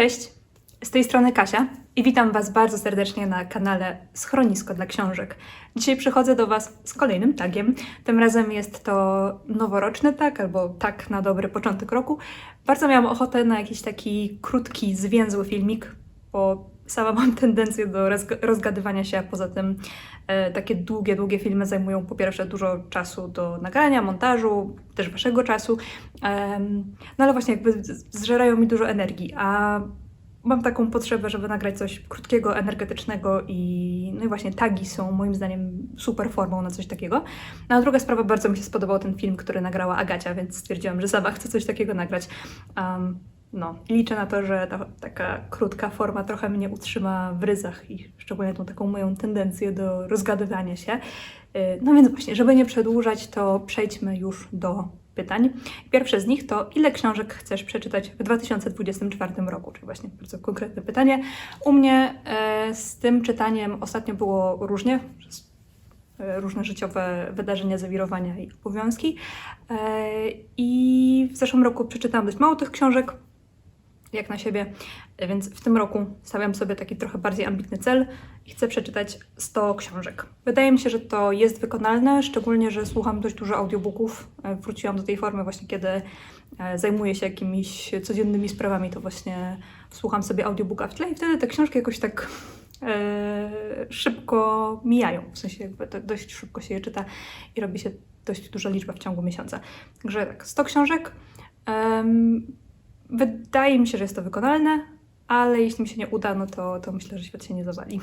Cześć, z tej strony Kasia i witam Was bardzo serdecznie na kanale Schronisko dla Książek. Dzisiaj przychodzę do Was z kolejnym tagiem. Tym razem jest to noworoczny tag albo tak na dobry początek roku. Bardzo miałam ochotę na jakiś taki krótki, zwięzły filmik, bo sama mam tendencję do rozg- rozgadywania się, a poza tym e, takie długie, długie filmy zajmują po pierwsze dużo czasu do nagrania, montażu, też Waszego czasu. Em, no ale właśnie jakby zżerają mi dużo energii, a mam taką potrzebę, żeby nagrać coś krótkiego, energetycznego i no i właśnie tagi są moim zdaniem super formą na coś takiego. No a druga sprawa, bardzo mi się spodobał ten film, który nagrała Agacia, więc stwierdziłam, że sama chcę coś takiego nagrać. Um, no, liczę na to, że ta taka krótka forma trochę mnie utrzyma w ryzach i szczególnie tą taką moją tendencję do rozgadywania się. Yy, No więc właśnie, żeby nie przedłużać, to przejdźmy już do pytań. Pierwsze z nich to, ile książek chcesz przeczytać w 2024 roku? Czyli właśnie bardzo konkretne pytanie. U mnie e, z tym czytaniem ostatnio było różnie, e, różne życiowe wydarzenia, zawirowania i obowiązki. E, I w zeszłym roku przeczytałam dość mało tych książek, jak na siebie, więc w tym roku stawiam sobie taki trochę bardziej ambitny cel i chcę przeczytać 100 książek. Wydaje mi się, że to jest wykonalne, szczególnie, że słucham dość dużo audiobooków. E, Wróciłam do tej formy właśnie, kiedy e, zajmuję się jakimiś codziennymi sprawami, to właśnie słucham sobie audiobooka w tle i wtedy te książki jakoś tak e, szybko mijają. W sensie jakby dość szybko się je czyta i robi się dość duża liczba w ciągu miesiąca. Także tak, 100 książek. Wydaje mi się, że jest to wykonalne, ale jeśli mi się nie uda, no to, to myślę, że świat się nie zawali.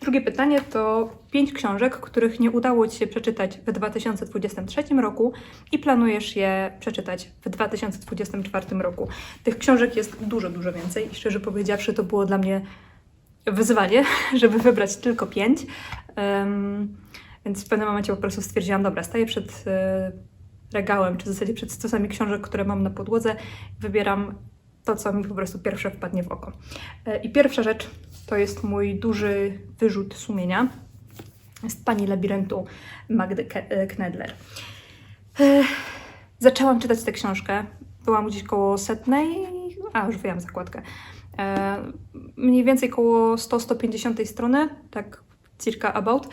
Drugie pytanie to pięć książek, których nie udało Ci się przeczytać w 2023 roku i planujesz je przeczytać w 2024 roku. Tych książek jest dużo, dużo więcej i szczerze powiedziawszy, to było dla mnie wyzwanie, żeby wybrać tylko pięć. Em, więc w pewnym momencie po prostu stwierdziłam, dobra, staję przed e, regałem, czy w zasadzie przed stosami książek, które mam na podłodze, wybieram to, co mi po prostu pierwsze wpadnie w oko. E, I pierwsza rzecz to jest mój duży wyrzut sumienia. Jest Pani Labiryntu Magdy e, Knedler. E, Zaczęłam czytać tę książkę. Byłam gdzieś koło setnej, a już wyjęłam zakładkę. Mniej więcej koło 100-150 strony, tak circa about.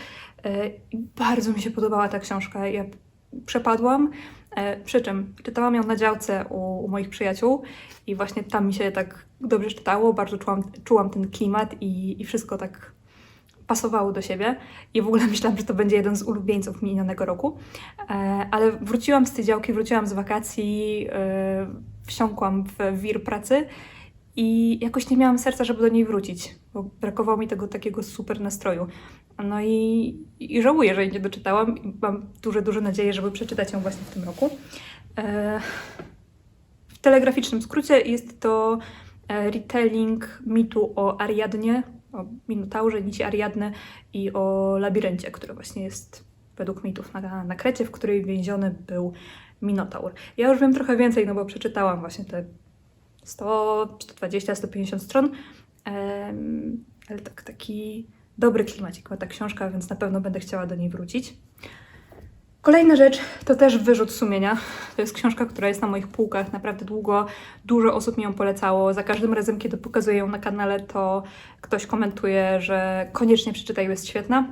I bardzo mi się podobała ta książka. Ja przepadłam. E, Przy czym czytałam ją na działce u, u moich przyjaciół i właśnie tam mi się tak dobrze czytało, bardzo czułam, czułam ten klimat i, i wszystko tak pasowało do siebie. I w ogóle myślałam, że to będzie jeden z ulubieńców minionego roku. E, ale wróciłam z tej działki, wróciłam z wakacji, e, wsiąkłam w wir pracy i jakoś nie miałam serca, żeby do niej wrócić, bo brakowało mi tego takiego super nastroju. No i, i żałuję, że jej nie doczytałam mam duże, duże nadzieję, żeby przeczytać ją właśnie w tym roku. E, w telegraficznym skrócie jest to e, retelling mitu o Ariadnie, o Minotaurze, nici Ariadny i o labiryncie, który właśnie jest według mitów na, na Krecie, w której więziony był Minotaur. Ja już wiem trochę więcej, no bo przeczytałam właśnie te 100, 120, 150 stron, ale tak, taki dobry klimacik ma ta książka, więc na pewno będę chciała do niej wrócić. Kolejna rzecz to też wyrzut sumienia. To jest książka, która jest na moich półkach naprawdę długo. Dużo osób mi ją polecało. Za każdym razem, kiedy pokazuję ją na kanale, to ktoś komentuje, że koniecznie przeczytaj, jest świetna.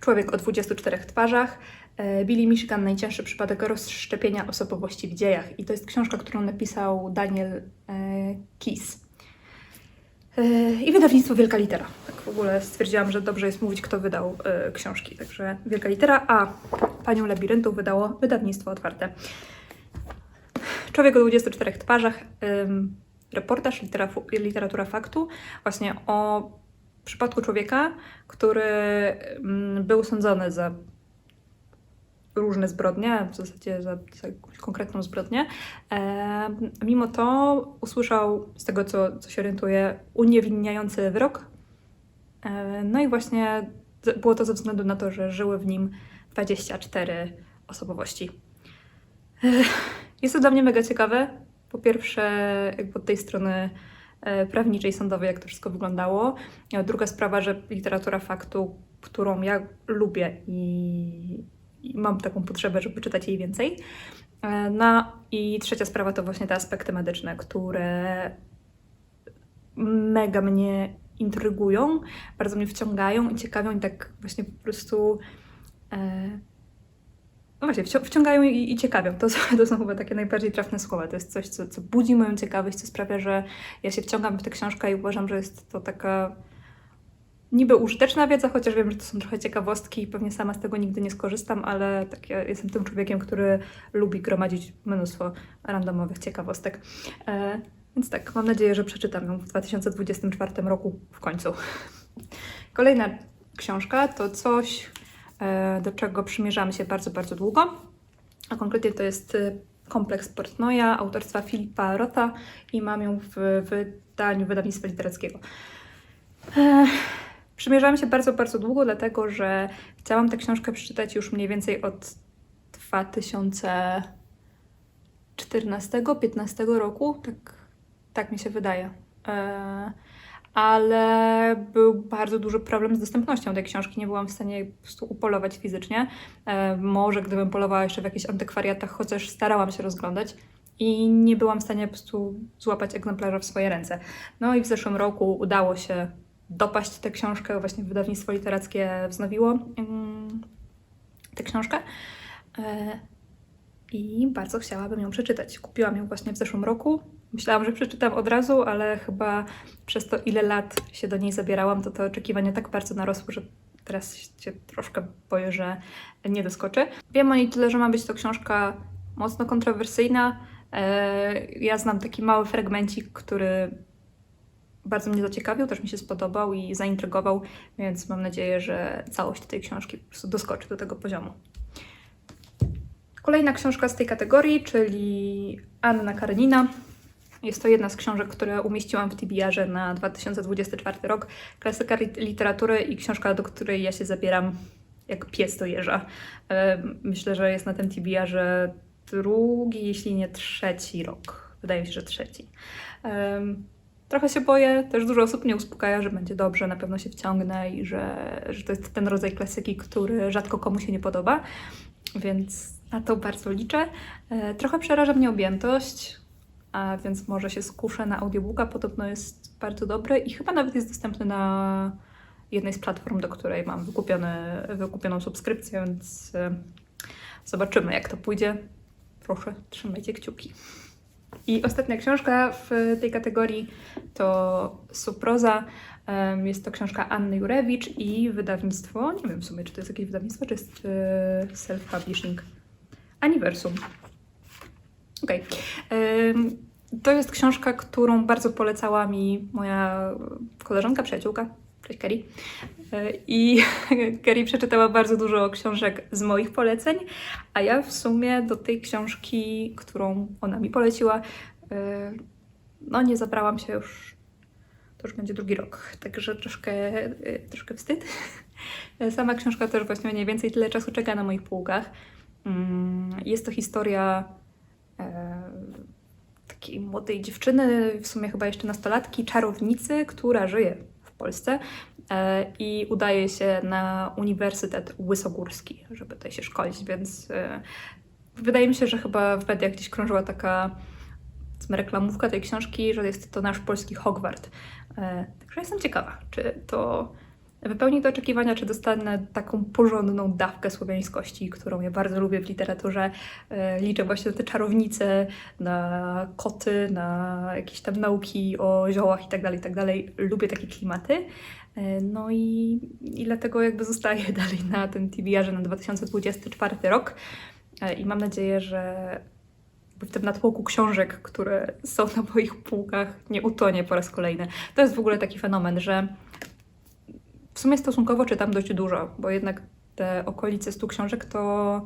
Człowiek o 24 twarzach. E, Billy Michigan, najcięższy przypadek rozszczepienia osobowości w dziejach. I to jest książka, którą napisał Daniel e, Keyes. E, I wydawnictwo Wielka Litera. Tak w ogóle stwierdziłam, że dobrze jest mówić, kto wydał książki. Także Wielka Litera, a Panią Labiryntu wydało wydawnictwo otwarte. Człowiek o 24 twarzach. reportaż literatura faktu właśnie o przypadku człowieka, który ym, był sądzony za różne zbrodnie, w zasadzie za, za konkretną zbrodnię. E, mimo to usłyszał, z tego co, co się orientuje, uniewinniający wyrok. E, no i właśnie było to ze względu na to, że żyły w nim 24 osobowości. E, jest to dla mnie mega ciekawe. Po pierwsze, jakby od tej strony e, prawniczej, sądowej, jak to wszystko wyglądało. Druga sprawa, że literatura faktu, którą ja lubię i, i mam taką potrzebę, żeby czytać jej więcej. E, No i trzecia sprawa to właśnie te aspekty medyczne, które mega mnie intrygują, bardzo mnie wciągają i ciekawią i tak właśnie po prostu e, no właśnie, wci- wciągają i, i ciekawią. To, to są chyba takie najbardziej trafne słowa. To jest coś, co, co budzi moją ciekawość, co sprawia, że ja się wciągam w tę książkę i uważam, że jest to taka niby użyteczna wiedza, chociaż wiem, że to są trochę ciekawostki i pewnie sama z tego nigdy nie skorzystam, ale tak ja jestem tym człowiekiem, który lubi gromadzić mnóstwo randomowych ciekawostek. E, więc tak, mam nadzieję, że przeczytam ją w 2024 roku w końcu. Kolejna książka to coś, e, do czego przymierzamy się bardzo, bardzo długo. A konkretnie to jest e, kompleks Portnoja autorstwa Filipa Rota i mam ją w wydaniu wydawnictwa literackiego. E, Przymierzałam się bardzo, bardzo długo, dlatego że chciałam tę książkę przeczytać już mniej więcej od 2014-15 roku. Tak, tak mi się wydaje. E, ale był bardzo duży problem z dostępnością tej książki. Nie byłam w stanie po prostu upolować fizycznie. E, może gdybym polowała jeszcze w jakichś antykwariatach, chociaż starałam się rozglądać. I nie byłam w stanie po prostu złapać egzemplarza w swoje ręce. No i w zeszłym roku udało się dopaść tę książkę. Właśnie wydawnictwo literackie wznowiło tę książkę. E, I bardzo chciałabym ją przeczytać. Kupiłam ją właśnie w zeszłym roku. Myślałam, że przeczytam od razu, ale chyba przez to, ile lat się do niej zabierałam, to te oczekiwania tak bardzo narosły, że teraz się troszkę boję, że nie doskoczy. Wiem o niej tyle, że ma być to książka mocno kontrowersyjna. E, Ja znam taki mały fragmencik, który bardzo mnie zaciekawił, też mi się spodobał i zaintrygował, więc mam nadzieję, że całość tej książki po prostu doskoczy do tego poziomu. Kolejna książka z tej kategorii, czyli Anna Karenina. Jest to jedna z książek, które umieściłam w TBR-ze na 2024 rok. Klasyka lit- literatury i książka, do której ja się zabieram jak pies do jeża. Myślę, że jest na tym TBR-ze drugi, jeśli nie trzeci rok. Wydaje mi się, że trzeci. Trochę się boję, też dużo osób mnie uspokaja, że będzie dobrze, na pewno się wciągnę i że, że to jest ten rodzaj klasyki, który rzadko komu się nie podoba, więc na to bardzo liczę. E, Trochę przeraża mnie objętość, a więc może się skuszę na audiobooka, podobno jest bardzo dobry i chyba nawet jest dostępny na jednej z platform, do której mam wykupioną subskrypcję, więc e, zobaczymy jak to pójdzie. Proszę, trzymajcie kciuki. I ostatnia książka w tej kategorii to Suproza. Jest to książka Anny Jurewicz i wydawnictwo, nie wiem w sumie, czy to jest jakieś wydawnictwo, czy jest e, self-publishing. Aniversum. Okej. Em, To jest książka, którą bardzo polecała mi moja koleżanka, przyjaciółka. Cześć Kerry. E, I Kerry przeczytała bardzo dużo książek z moich poleceń, a ja w sumie do tej książki, którą ona mi poleciła, e, no nie zabrałam się już, to już będzie drugi rok, także troszkę, e, troszkę wstyd. Sama książka też właśnie mniej więcej tyle czasu czeka na moich półkach. Mm, Jest to historia takiej młodej dziewczyny, w sumie chyba jeszcze nastolatki, czarownicy, która żyje Polsce e, i udaje się na Uniwersytet Łysogórski, żeby tutaj się szkolić, więc e, wydaje mi się, że chyba w mediach gdzieś krążyła taka reklamówka tej książki, że jest to nasz polski Hogwart. E, Także jestem ciekawa, czy to wypełni te oczekiwania, czy dostanę taką porządną dawkę słowiańskości, którą ja bardzo lubię w literaturze. E, Liczę właśnie na te czarownice, na koty, na jakieś tam nauki o ziołach i tak dalej, i tak. Lubię takie klimaty. E, No i, i dlatego jakby zostaję dalej na tym TBR-ze na 2024 rok. E, I mam nadzieję, że w tym natłoku książek, które są na moich półkach, nie utonie po raz kolejny. To jest w ogóle taki fenomen, że w sumie stosunkowo czytam dość dużo, bo jednak te okolice 100 książek to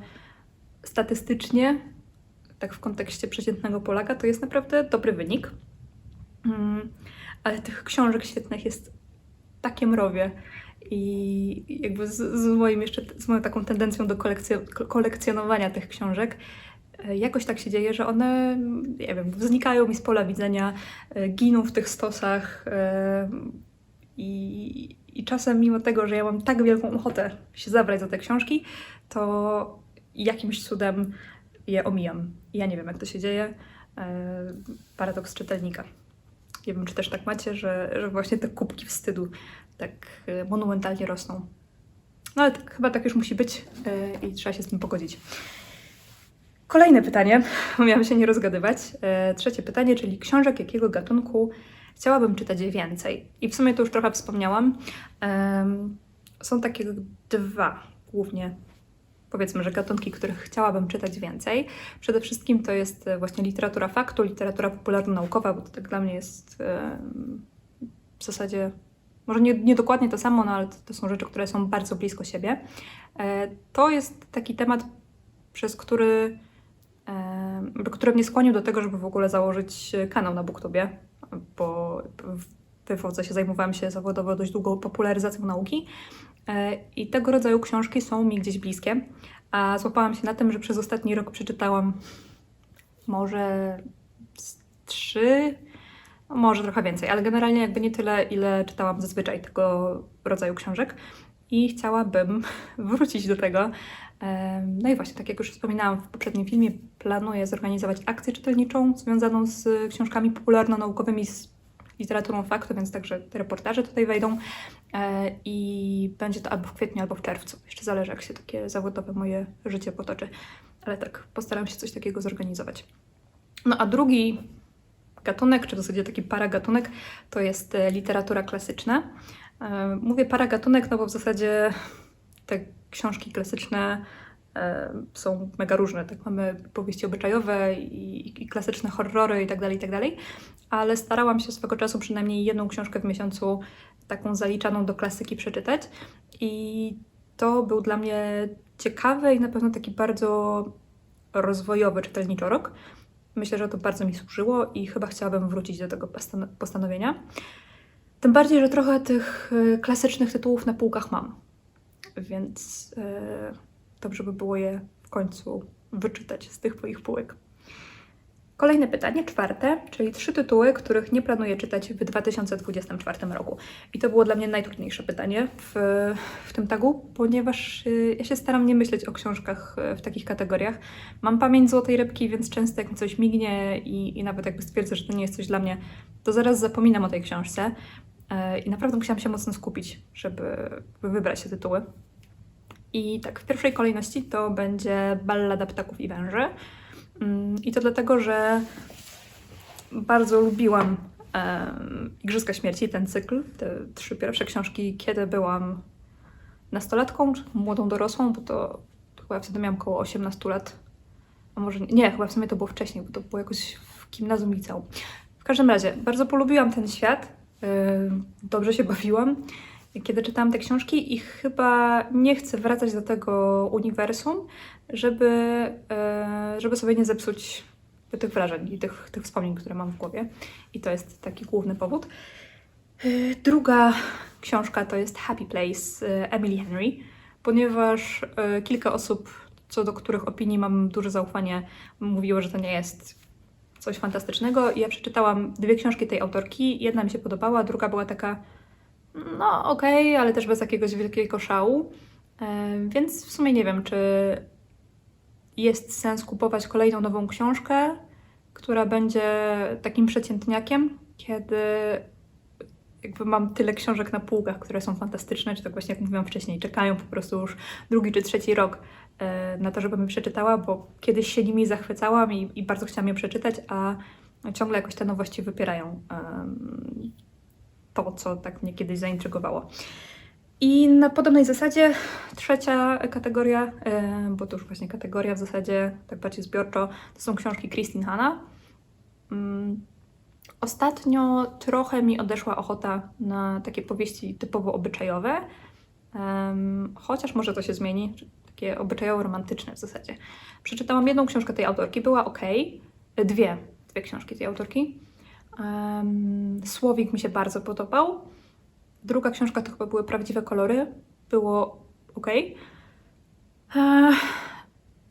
statystycznie, tak w kontekście przeciętnego Polaka, to jest naprawdę dobry wynik. Mm, Ale tych książek świetnych jest takie mrowie. I jakby z, z moim jeszcze, z moją taką tendencją do kolekcjo- kolekcjonowania tych książek, e, jakoś tak się dzieje, że one, nie wiem, znikają mi z pola widzenia, e, giną w tych stosach e, i, i czasem mimo tego, że ja mam tak wielką ochotę się zabrać za te książki, to jakimś cudem je omijam. Ja nie wiem, jak to się dzieje. E, Paradoks czytelnika. Nie wiem, czy też tak macie, że, że właśnie te kubki wstydu tak e, monumentalnie rosną. No ale tak, chyba tak już musi być e, i trzeba się z tym pogodzić. Kolejne pytanie, miałam się nie rozgadywać. E, trzecie pytanie, czyli książek jakiego gatunku chciałabym czytać więcej? I w sumie to już trochę wspomniałam. Em, są takie dwa głównie, powiedzmy, że gatunki, których chciałabym czytać więcej. Przede wszystkim to jest e, właśnie literatura faktu, literatura popularno-naukowa, bo to tak dla mnie jest em, w zasadzie, może nie, nie dokładnie to samo, no ale to, to są rzeczy, które są bardzo blisko siebie. E, To jest taki temat, przez który, em, który mnie skłonił do tego, żeby w ogóle założyć kanał na Booktubie, bo w WODZE się zajmowałam się zawodowo dość długo popularyzacją nauki e, i tego rodzaju książki są mi gdzieś bliskie, a złapałam się na tym, że przez ostatni rok przeczytałam może trzy, może trochę więcej, ale generalnie jakby nie tyle, ile czytałam zazwyczaj tego rodzaju książek i chciałabym wrócić do tego. No i właśnie, tak jak już wspominałam w poprzednim filmie, planuję zorganizować akcję czytelniczą związaną z książkami popularno-naukowymi, z literaturą faktu, więc także te reportaże tutaj wejdą. E, I będzie to albo w kwietniu, albo w czerwcu. Jeszcze zależy, jak się takie zawodowe moje życie potoczy. Ale tak, postaram się coś takiego zorganizować. No a drugi gatunek, czy w zasadzie taki paragatunek, to jest literatura klasyczna. E, Mówię paragatunek, no bo w zasadzie te książki klasyczne e, są mega różne. Tak mamy powieści obyczajowe i, i klasyczne horrory tak tak dalej. Ale starałam się swego czasu przynajmniej jedną książkę w miesiącu, taką zaliczaną do klasyki, przeczytać. I to był dla mnie ciekawy i na pewno taki bardzo rozwojowy czytelniczo rok. Myślę, że to bardzo mi służyło i chyba chciałabym wrócić do tego postan- postanowienia. Tym bardziej, że trochę tych e, klasycznych tytułów na półkach mam, więc e, dobrze by było je w końcu wyczytać z tych moich półek. Kolejne pytanie, czwarte, czyli trzy tytuły, których nie planuję czytać w 2024 roku. I to było dla mnie najtrudniejsze pytanie w, w tym tagu, ponieważ y, ja się staram nie myśleć o książkach y, w takich kategoriach. Mam pamięć złotej rybki, więc często jak mi coś mignie i, i nawet jakby stwierdzę, że to nie jest coś dla mnie, to zaraz zapominam o tej książce. E, I naprawdę musiałam się mocno skupić, żeby wybrać te tytuły. I tak, w pierwszej kolejności to będzie Ballada Ptaków i Węży. Mm, I to dlatego, że bardzo lubiłam Igrzyska Śmierci, ten cykl, te trzy pierwsze książki, kiedy byłam nastolatką, czy młodą dorosłą, bo to chyba wtedy miałam około 18 lat. A może nie, nie, chyba w sumie to było wcześniej, bo to było jakoś w gimnazjum liceum. W każdym razie, bardzo polubiłam ten świat, dobrze się bawiłam, kiedy czytałam te książki i chyba nie chcę wracać do tego uniwersum, żeby, e, żeby sobie nie zepsuć tych wrażeń i tych, tych wspomnień, które mam w głowie. I to jest taki główny powód. E, Druga książka to jest Happy Place Emily Henry, ponieważ kilka osób, co do których opinii mam duże zaufanie, mówiło, że to nie jest coś fantastycznego. Ja przeczytałam dwie książki tej autorki. Jedna mi się podobała, druga była taka, no okej, ale też bez jakiegoś wielkiego szału. E, Więc w sumie nie wiem, czy jest sens kupować kolejną nową książkę, która będzie takim przeciętniakiem, kiedy jakby mam tyle książek na półkach, które są fantastyczne, czy tak właśnie jak mówiłam wcześniej, czekają po prostu już drugi czy trzeci rok na to, żebym przeczytała, bo kiedyś się nimi zachwycałam i, i bardzo chciałam je przeczytać, a ciągle jakoś te nowości wypierają to, co tak mnie kiedyś zaintrygowało. I na podobnej zasadzie trzecia kategoria, e, bo to już właśnie kategoria w zasadzie tak bardziej zbiorczo, to są książki Christine Hanna. Mm, Ostatnio trochę mi odeszła ochota na takie powieści typowo obyczajowe, chociaż może to się zmieni, takie obyczajowo-romantyczne w zasadzie. Przeczytałam jedną książkę tej autorki, była ok, dwie, dwie książki tej autorki. Em, Słowik mi się bardzo podobał. Druga książka to chyba były Prawdziwe Kolory, było ok.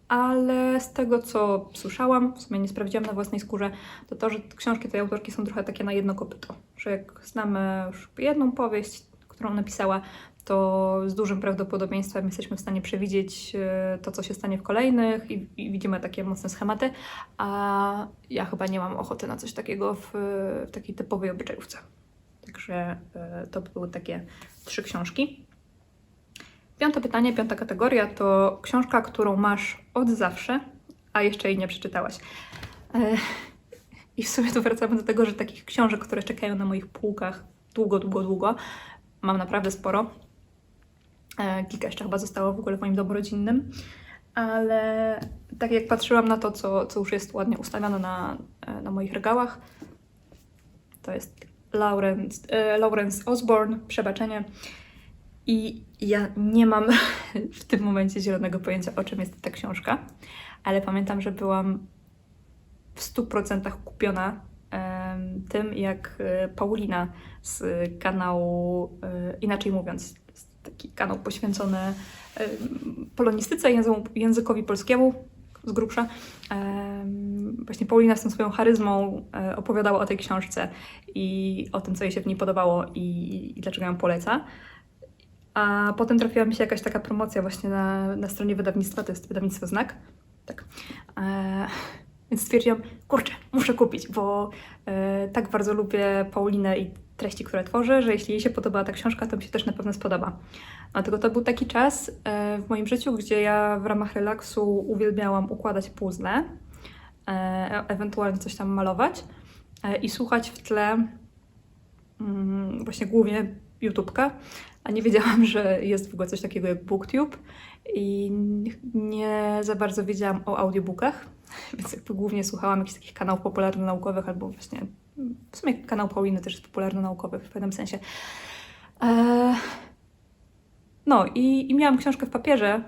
Ale z tego, co słyszałam, w sumie nie sprawdziłam na własnej skórze, to to, że książki tej autorki są trochę takie na jedno kopyto. Że jak znamy już jedną powieść, którą napisała, to z dużym prawdopodobieństwem jesteśmy w stanie przewidzieć e, to, co się stanie w kolejnych i, i widzimy takie mocne schematy, a ja chyba nie mam ochoty na coś takiego w, w takiej typowej obyczajówce. Także e, to były takie trzy książki. Piąte pytanie, piąta kategoria to książka, którą masz od zawsze, a jeszcze jej nie przeczytałaś. E, I w sumie tu wracamy do tego, że takich książek, które czekają na moich półkach długo, długo, długo, mam naprawdę sporo. E, Kilka jeszcze chyba zostało w ogóle w moim domu rodzinnym, ale tak jak patrzyłam na to, co, co już jest ładnie ustawione na, e, na moich regałach, to jest Lawrence, e, Lawrence Osborne, Przebaczenie. I ja nie mam w tym momencie zielonego pojęcia, o czym jest ta książka, ale pamiętam, że byłam w 100% kupiona em, tym, jak e, Paulina z kanału, e, inaczej mówiąc, jest taki kanał poświęcony polonistyce, językowi polskiemu z grubsza. Właśnie Paulina z tą swoją charyzmą e, opowiadała o tej książce i o tym, co jej się w niej podobało i, i dlaczego ją poleca. A potem trafiła mi się jakaś taka promocja właśnie na, na stronie wydawnictwa, to jest wydawnictwo Znak. Tak. E, więc stwierdziłam, kurczę, muszę kupić, bo e, tak bardzo lubię Paulinę i treści, które tworzy, że jeśli jej się podobała ta książka, to mi się też na pewno spodoba. Dlatego to był taki czas e, w moim życiu, gdzie ja w ramach relaksu uwielbiałam układać puzzle, e, ewentualnie coś tam malować e, i słuchać w tle mm, właśnie głównie YouTube'ka, a nie wiedziałam, że jest w ogóle coś takiego jak BookTube i nie za bardzo wiedziałam o audiobookach, więc głównie słuchałam jakichś takich kanałów popularno-naukowych albo właśnie w sumie kanał Pauliny też jest popularno-naukowy w pewnym sensie. Eee, no i, i miałam książkę w papierze,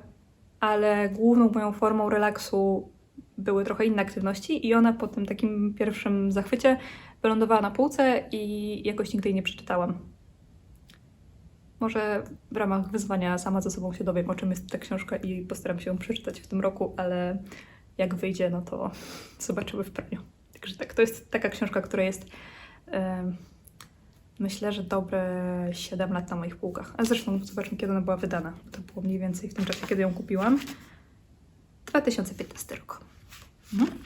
ale główną moją formą relaksu były trochę inne aktywności i ona po tym takim pierwszym zachwycie wylądowała na półce i jakoś nigdy jej nie przeczytałam. Może w ramach wyzwania sama ze sobą się dowiem, o czym jest ta książka i postaram się ją przeczytać w tym roku, ale jak wyjdzie, no to zobaczymy w praniu. Także tak, to jest taka książka, która jest em, myślę, że dobre 7 lat na moich półkach. A zresztą zobaczmy, kiedy ona była wydana. To było mniej więcej w tym czasie, kiedy ją kupiłam. 2015 rok. Mhm.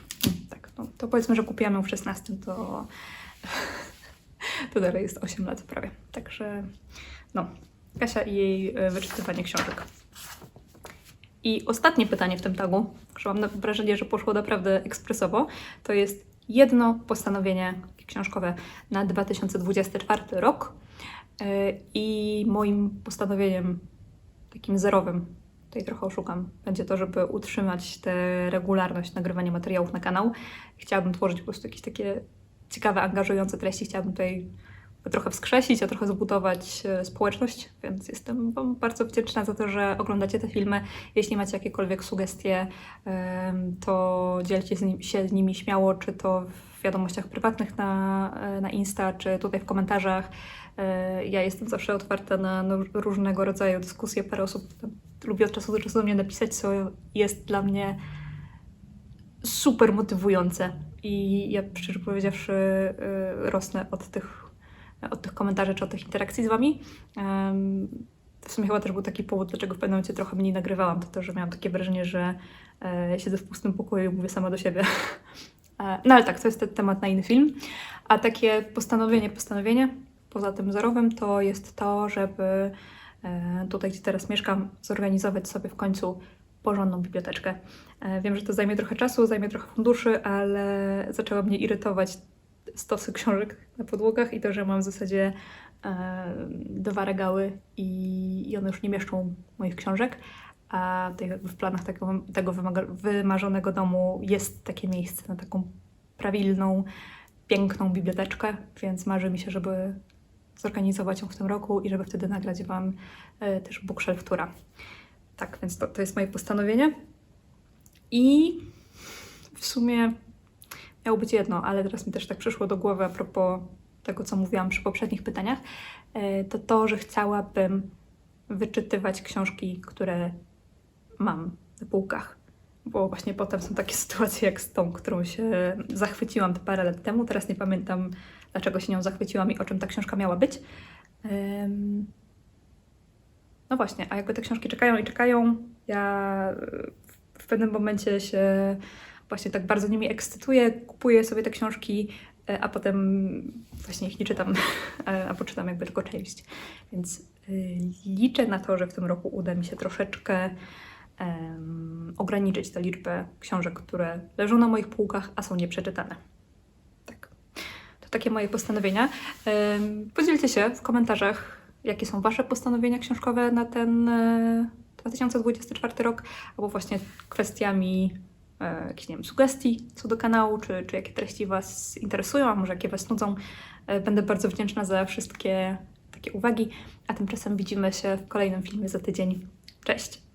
Tak, no, to powiedzmy, że kupiłam ją w 16, to, to dalej jest 8 lat prawie. Także no, Kasia i jej e, wyczytywanie książek. I ostatnie pytanie w tym tagu, że mam wrażenie, że poszło naprawdę ekspresowo, to jest jedno postanowienie książkowe na 2024 rok. Yy, I moim postanowieniem takim zerowym, tutaj trochę oszukam, będzie to, żeby utrzymać tę regularność nagrywania materiałów na kanał. Chciałabym tworzyć po prostu jakieś takie ciekawe, angażujące treści. Chciałabym tutaj trochę wskrzesić, a trochę zbudować e, społeczność, więc jestem Wam bardzo wdzięczna za to, że oglądacie te filmy. Jeśli macie jakiekolwiek sugestie, to dzielcie się z nimi śmiało, czy to w wiadomościach prywatnych na, e, na Insta, czy tutaj w komentarzach. E, Ja jestem zawsze otwarta na różnego rodzaju dyskusje. Parę osób lubi od czasu do czasu do mnie napisać, co jest dla mnie super motywujące. I ja szczerze powiedziawszy, rosnę od tych od tych komentarzy czy od tych interakcji z Wami. W sumie chyba też był taki powód, dlaczego w pewnym momencie trochę mniej nagrywałam, to to, że miałam takie wrażenie, że e, siedzę w pustym pokoju i mówię sama do siebie. E, No ale tak, to jest temat na inny film. A takie postanowienie, postanowienie, poza tym zerowym, to jest to, żeby e, tutaj, gdzie teraz mieszkam, zorganizować sobie w końcu porządną biblioteczkę. Wiem, że to zajmie trochę czasu, zajmie trochę funduszy, ale zaczęła mnie irytować stosy książek na podłogach i to, że mam w zasadzie e, dwa regały i, i one już nie mieszczą moich książek. A jakby w planach tego, tego wymarzonego domu jest takie miejsce na taką prawilną, piękną biblioteczkę, więc marzy mi się, żeby zorganizować ją w tym roku i żeby wtedy nagrać Wam e, też bookshelf tura. Tak, więc to, to jest moje postanowienie. I w sumie miało być jedno, ale teraz mi też tak przyszło do głowy a propos tego, co mówiłam przy poprzednich pytaniach, e, to to, że chciałabym wyczytywać książki, które mam na półkach. Bo właśnie potem są takie sytuacje jak z tą, którą się zachwyciłam parę lat temu. Teraz nie pamiętam, dlaczego się nią zachwyciłam i o czym ta książka miała być. No właśnie, a jakby te książki czekają i czekają, ja w pewnym momencie się właśnie tak bardzo nimi ekscytuję, kupuję sobie te książki, e, a potem właśnie ich nie czytam, e, a poczytam jakby tylko część. Więc y, liczę na to, że w tym roku uda mi się troszeczkę em, ograniczyć tę liczbę książek, które leżą na moich półkach, a są nieprzeczytane. Tak. To takie moje postanowienia. Em, Podzielcie się w komentarzach, jakie są Wasze postanowienia książkowe na ten e, 2024 rok, albo właśnie kwestiami e, jakichś, nie wiem, sugestii co do kanału, czy, czy jakie treści Was interesują, a może jakie Was nudzą. E, Będę bardzo wdzięczna za wszystkie takie uwagi, a tymczasem widzimy się w kolejnym filmie za tydzień. Cześć!